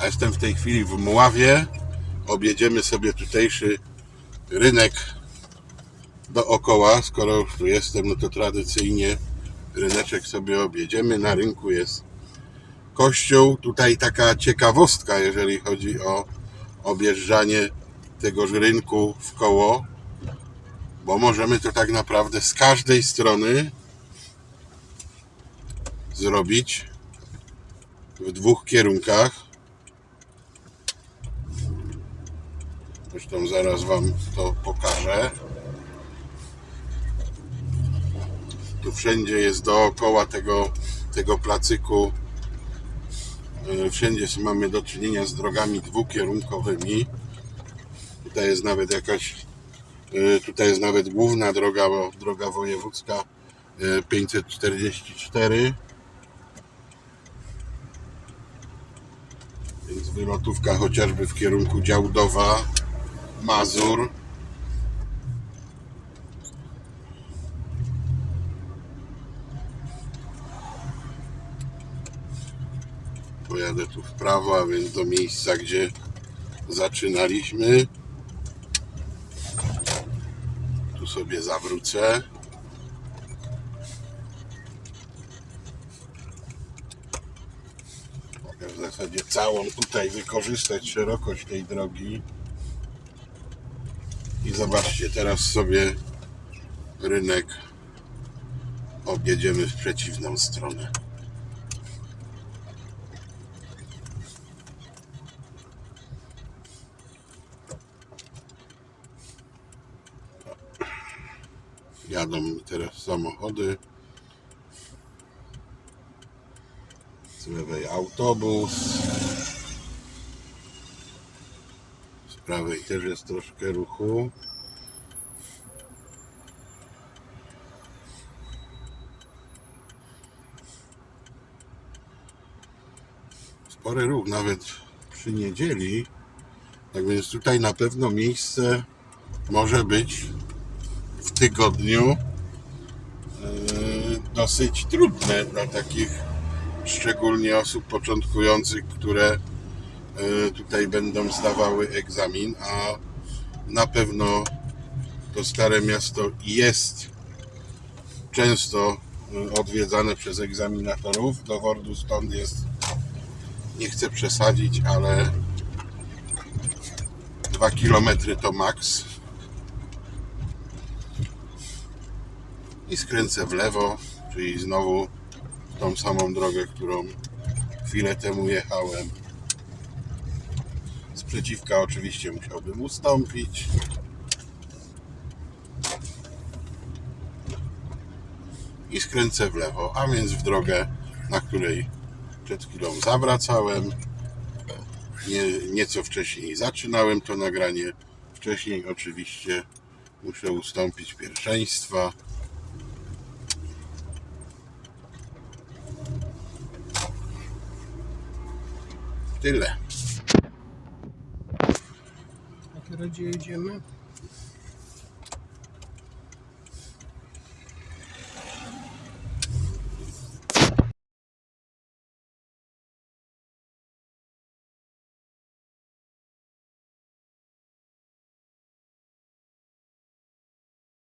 A jestem w tej chwili w Mławie. Objedziemy sobie tutejszy rynek dookoła. Skoro już tu jestem, no to tradycyjnie ryneczek sobie objedziemy. Na rynku jest kościół. Tutaj taka ciekawostka, jeżeli chodzi o objeżdżanie tegoż rynku w koło, bo możemy to tak naprawdę z każdej strony zrobić w dwóch kierunkach. Zresztą zaraz Wam to pokażę. Tu wszędzie jest dookoła tego, tego placyku. e, Wszędzie mamy do czynienia z drogami dwukierunkowymi. Tutaj jest nawet jakaś, e, tutaj jest nawet główna droga, bo droga wojewódzka e, 544. Więc wylotówka chociażby w kierunku Działdowa, Mazur. Pojadę tu w prawo, a więc do miejsca, gdzie zaczynaliśmy. Tu sobie zawrócę. Mogę w zasadzie całą tutaj wykorzystać szerokość tej drogi. I zobaczcie, teraz sobie rynek objedziemy w przeciwną stronę. Jadą mi teraz samochody. Z lewej autobus. Prawej też jest troszkę ruchu. Spory ruch nawet przy niedzieli. Tak więc tutaj na pewno miejsce może być w tygodniu e, dosyć trudne dla takich szczególnie osób początkujących, które tutaj będą zdawały egzamin, a na pewno to Stare Miasto jest często e, odwiedzane przez egzaminatorów. Dowodu stąd jest, nie chcę przesadzić, ale 2 km to maks. i skręcę w lewo, czyli znowu tą samą drogę, którą chwilę temu jechałem. Z przeciwka oczywiście musiałbym ustąpić. I skręcę w lewo, a więc w drogę, na której przed chwilą zawracałem. Nie, nieco wcześniej zaczynałem to nagranie. Wcześniej oczywiście muszę ustąpić pierwszeństwa. Tyle. A teraz gdzie jedziemy?